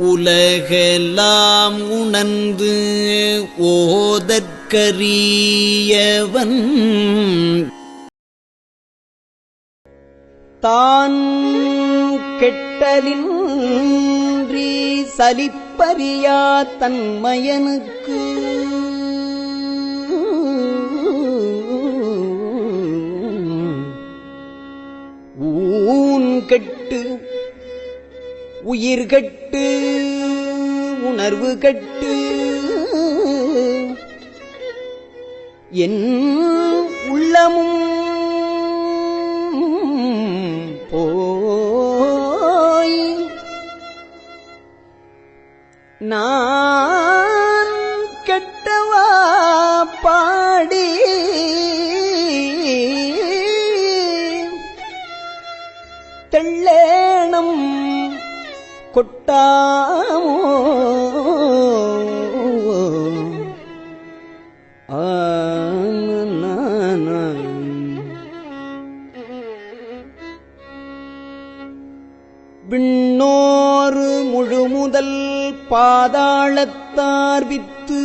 உலகெல்லாம் உணர்ந்து ஓதற்கரியவன். தான் கெட்டலின்றி சலிப்பறியா தன்மயனுக்கு. ஊன் கெட்டு உயிர்கட்டு கெட்டு உணர்வு கெட்டு. என் உள்ளமும் போய் நான் கெட்டவா பாடி தெள்ளேணம் கொட்டாமோ? விண்ணோரு முழுமுதல் பாதாளத்தார் வித்து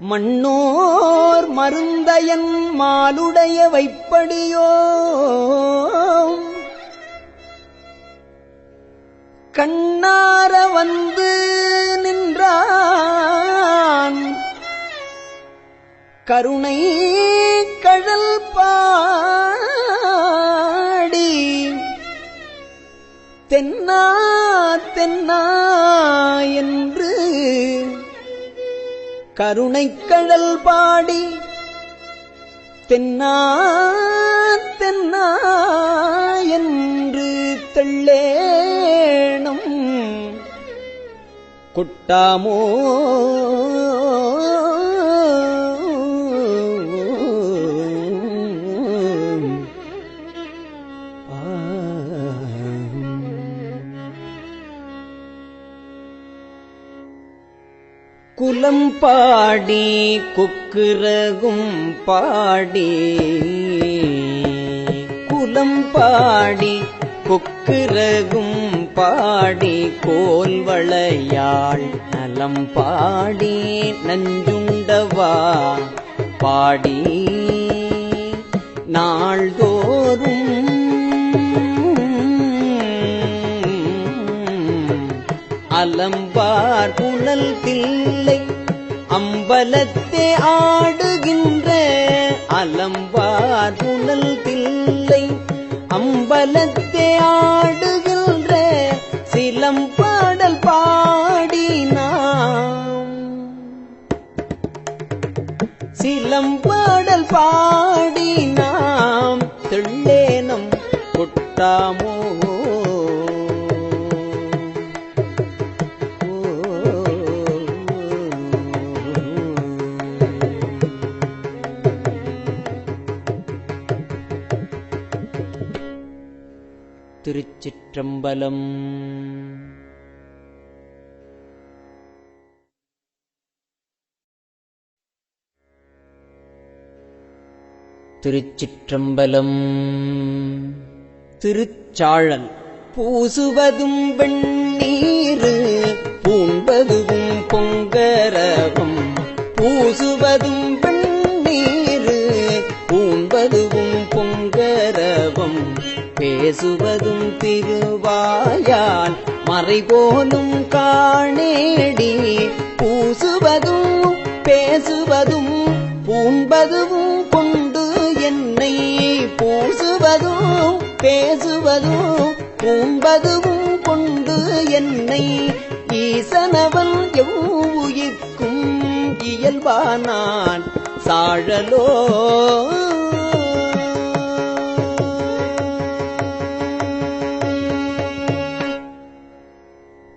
மண்ணோர் மருந்தயன் மாலுடைய வைப்படியோ? கண்ணார வந்து நின்றான். கருணை கழல் பாடி. தென்னா தென்னா என்று கருணை கழல் பாடி. தென்னா தென்னா என்று தெள்ளேணம் கொட்டாமோ? குலம் பாடி குக்குரகும் பாடி குலம் பாடி கொக்குரகும் பாடி கோல்வளையாள் நலம் பாடி நஞ்சுண்டவா? பாடி நாள்தோறும் அலம்பார் புனல் தில்லை அம்பலத்தே ஆடுகின்ற அலம்பார் புனல் தில்லை அம்பலத்தே ஆடுகின்ற சிலம் பாடல் பாடினாம். சிலம் பாடல் பாடினாம். தெள்ளேனம் கொட்டாமோ திருச்சிற்றம்பலம் திருச்சிற்றம்பலம். திருச்சாழல் பூசுவதும் வெண்ணீரு பேசுவதும் திருவாயால் மறைபோலும் காணேடி. பூசுவதும் பேசுவதும் பூண்பதுவும் கொண்டு என்னை பூசுவதும் பேசுவதும் பூண்பதுவும் கொண்டு என்னை. ஈசனவன் எவ்வுயிர்க்கும் இயல்பானான் சாழலோ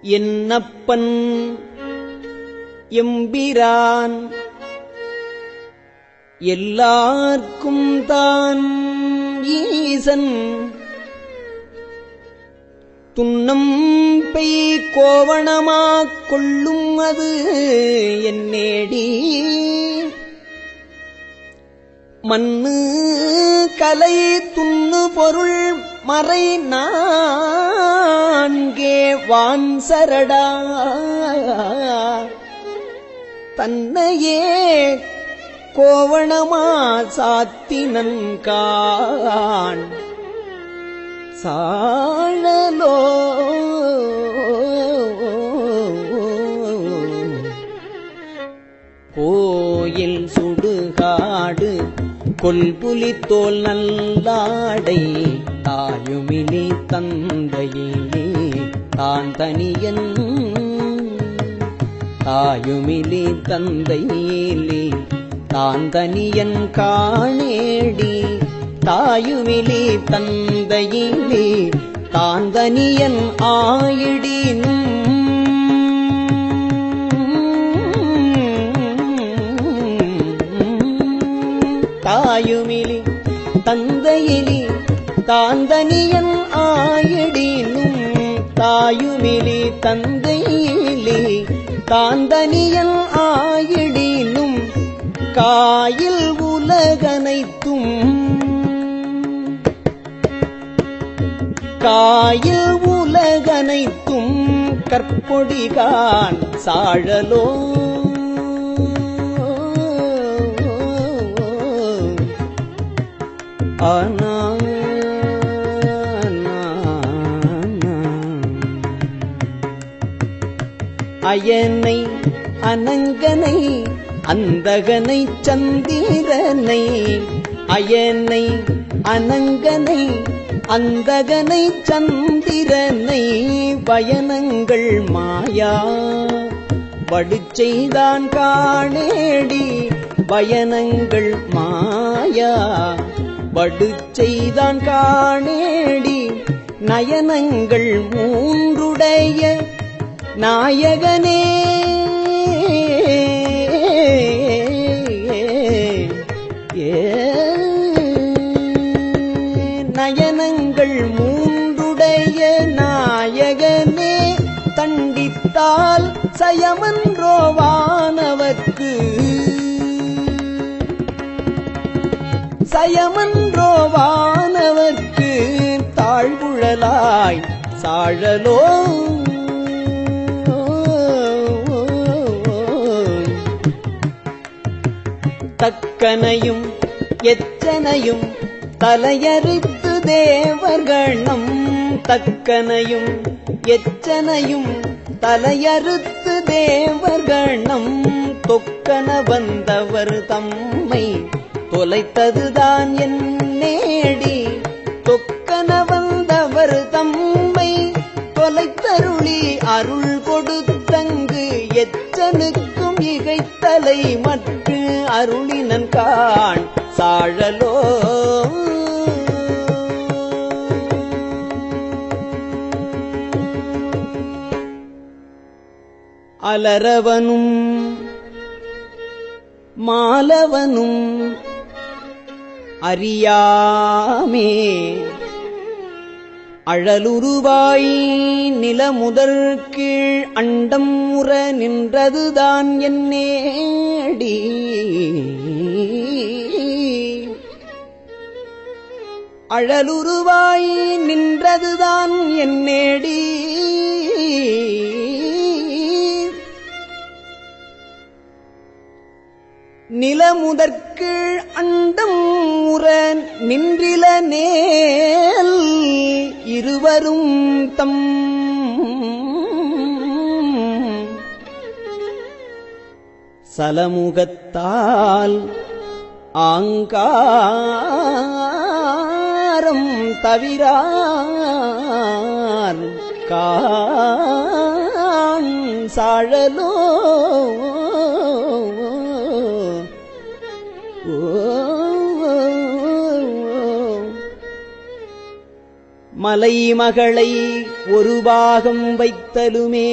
என்னப்பன்? எம்பிரான். எல்லார்க்கும் தான் ஈசன். துண்ணம் பெய் கோவணமாக் கொள்ளும் அது என்னேடி மண்ணு கலை துண்ணு பொருள் மறை நான்கே வான் சரடா தன்னையே கோவணமா சாத்தினன் காண் சாழலோ. கோயில் சுடுகாடு கொல்புலி தோல் நல்லாடை தாயுமினி தந்தையிலே தான் தனியன் தாயுமிலி தந்தையிலே தான் தனியன் காணேடி தாயுமிலி தந்தையிலே தான் தனியன் ஆயிடினும் தாயுமிலி தந்தையிலி தாந்தனியன் ஆயிடினும் தாயுமிலி தந்தையிலி தாந்தனியன் ஆயிடினும் காயில் உலகனைத்தும் காயில் உலகனைத்தும் கற்பொடிகான் சாழலோ அயனை அனங்கனை அந்தகனை சந்திரனை அயனை அனங்கனை அந்தகனை சந்திரனை பயணங்கள் மாயா வடுச்செய்தான் காணேடி பயணங்கள் மாயா வடுச்செய்தான் காணேடி. நயனங்கள் மூன்றுடைய நாயகனே. நயனங்கள் மூன்றுடைய நாயகனே. தண்டித்தால் சயமன்றோ கயமன்றோ வானவர்க்கு தாழ்வுழலாய் சாழலோ. தக்கனையும் எச்சனையும் தலையறுத்து தேவர்கணம் தக்கனையும் எச்சனையும் தலையறுத்து தேவர்கணம் தொக்கன வந்தவர் தம்மை தொலைத்ததுதான் என் நேடி. தொக்கன வந்தவர் தம்மை தொலைத்தருளி அருள் கொடுத்தங்கு எச்சனுக்கும் இகைத்தலை மற்று அருளினன் காண் சாழலோ. அலரவனும் மாலவனும் அறியாமே. அழலுருவாய் நிலமுதற் கீழ் அண்டம் உற நின்றதுதான் என்னேடி அழலுருவாய் நின்றதுதான் என்னேடி நிலமுதற்கீழ் அண்டம் நின்றில நேல் இருவரும் தம் சலமுகத்தால் ஆங்காரம் தவிரார் காண் சாழலோ. மலைமகளை ஒரு பாகம் வைத்தலுமே.